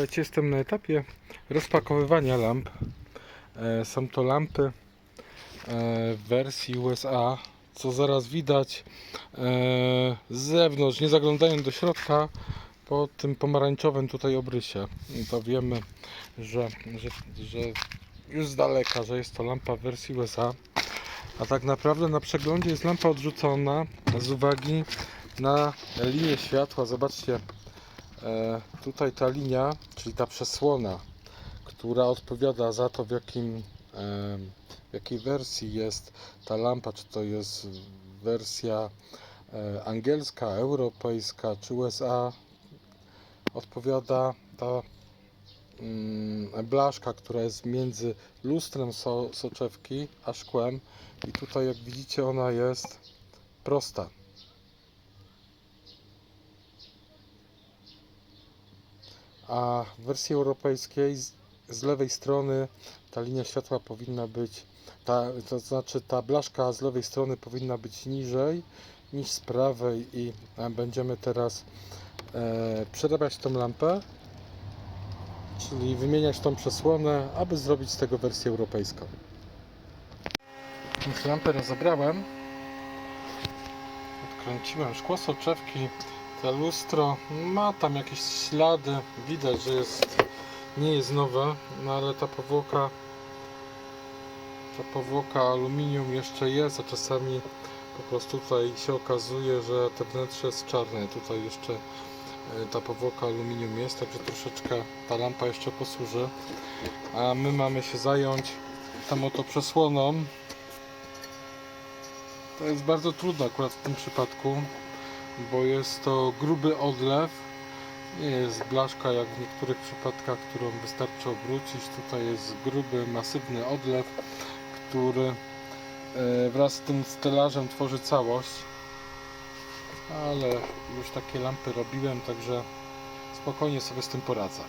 Słuchajcie, jestem na etapie rozpakowywania lamp. E, Są to lampy e, w wersji USA, co zaraz widać e, z zewnątrz, nie zaglądając do środka, po tym pomarańczowym tutaj obrysie. To wiemy, że, że, że już z daleka, że jest to lampa w wersji USA. A tak naprawdę na przeglądzie jest lampa odrzucona z uwagi na linię światła. Zobaczcie, tutaj ta linia, czyli ta przesłona, która odpowiada za to, w, jakim, e, w jakiej wersji jest ta lampa, czy to jest wersja e, angielska, europejska, czy USA, odpowiada ta mm, blaszka, która jest między lustrem so, soczewki a szkłem. I tutaj, jak widzicie, ona jest prosta. A w wersji europejskiej z, z lewej strony ta linia światła powinna być, ta, to znaczy ta blaszka z lewej strony powinna być niżej niż z prawej i będziemy teraz e, przerabiać tą lampę, czyli wymieniać tą przesłonę, aby zrobić z tego wersję europejską. Więc lampę rozebrałem, odkręciłem szkło soczewki, to lustro. Ma tam jakieś ślady, widać, że jest, nie jest nowe, no ale ta powłoka ta powłoka aluminium jeszcze jest, a czasami po prostu tutaj się okazuje, że te wnętrze jest czarne, tutaj jeszcze e, ta powłoka aluminium jest, także troszeczkę ta lampa jeszcze posłuży, a my mamy się zająć tą oto przesłoną. To jest bardzo trudne akurat w tym przypadku, bo jest to gruby odlew. Nie jest blaszka jak w niektórych przypadkach, którą wystarczy obrócić. Tutaj jest gruby, masywny odlew, który e, wraz z tym stelażem tworzy całość. Ale już takie lampy robiłem, także spokojnie sobie z tym poradzę.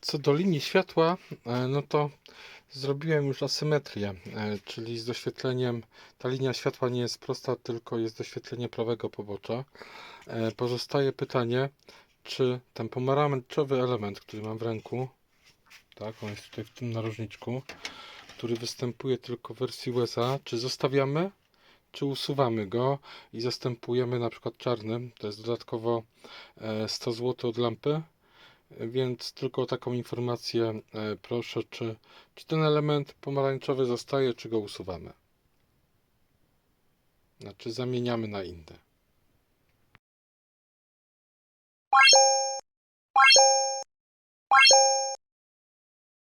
Co do linii światła, e, no to zrobiłem już asymetrię, e, czyli z doświetleniem ta linia światła nie jest prosta, tylko jest doświetlenie prawego pobocza. E, Pozostaje pytanie, czy ten pomarańczowy element, który mam w ręku, tak, on jest tutaj w tym narożniczku, który występuje tylko w wersji USA, czy zostawiamy, czy usuwamy go i zastępujemy na przykład czarnym, to jest dodatkowo e, 100 zł od lampy, więc tylko taką informację e, proszę, czy, czy ten element pomarańczowy zostaje, czy go usuwamy. Znaczy zamieniamy na inny.